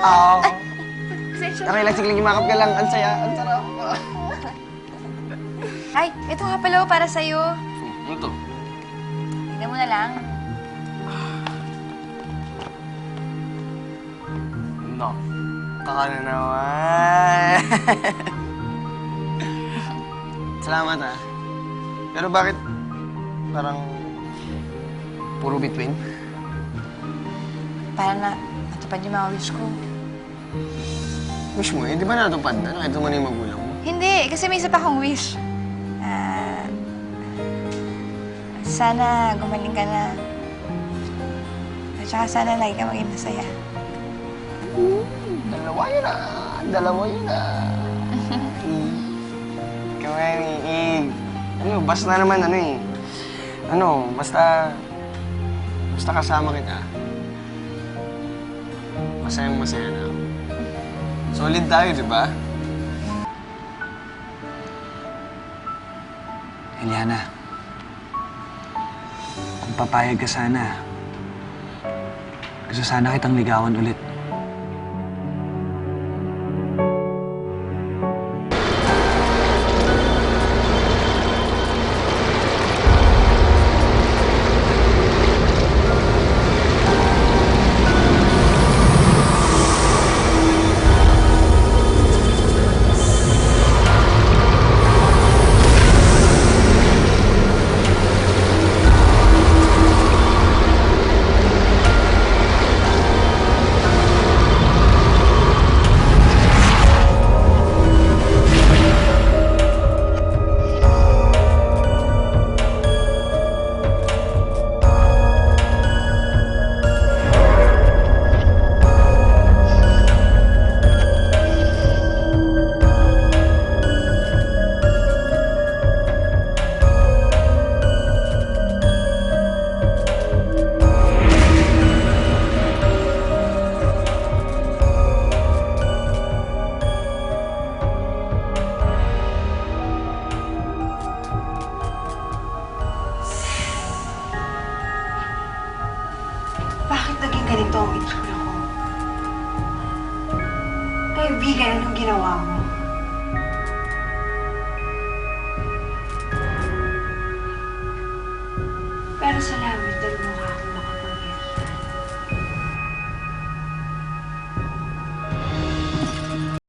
Oo. Pasensya Okay lang, sige lang, yumakap ka lang. Ang saya, ang sarap. Ay, ito nga pala oh, para sa'yo. Ano to? Tignan mo na lang. No. Kaka na naman. Salamat ah. Pero bakit parang puro between? Para na matupad yung mga wish ko. Wish mo eh, di ba natupad na? Nakita mo na yung magulang mo. Hindi, kasi may isa pa akong wish. Ah, sana gumaling ka na. At saka sana lagi ka maging masaya. Dalawa yun ah. Dalawa yun ah. Kamay, eh, ano, basta naman ano eh. Ano, basta, basta kasama kita. Masayang masaya na ako. Solid tayo, di ba? Eliana, kung papayag ka sana, gusto sana kitang ligawan ulit. Ganito ang itsura ko? Kaibigan, anong ginawa mo? Pero salamat.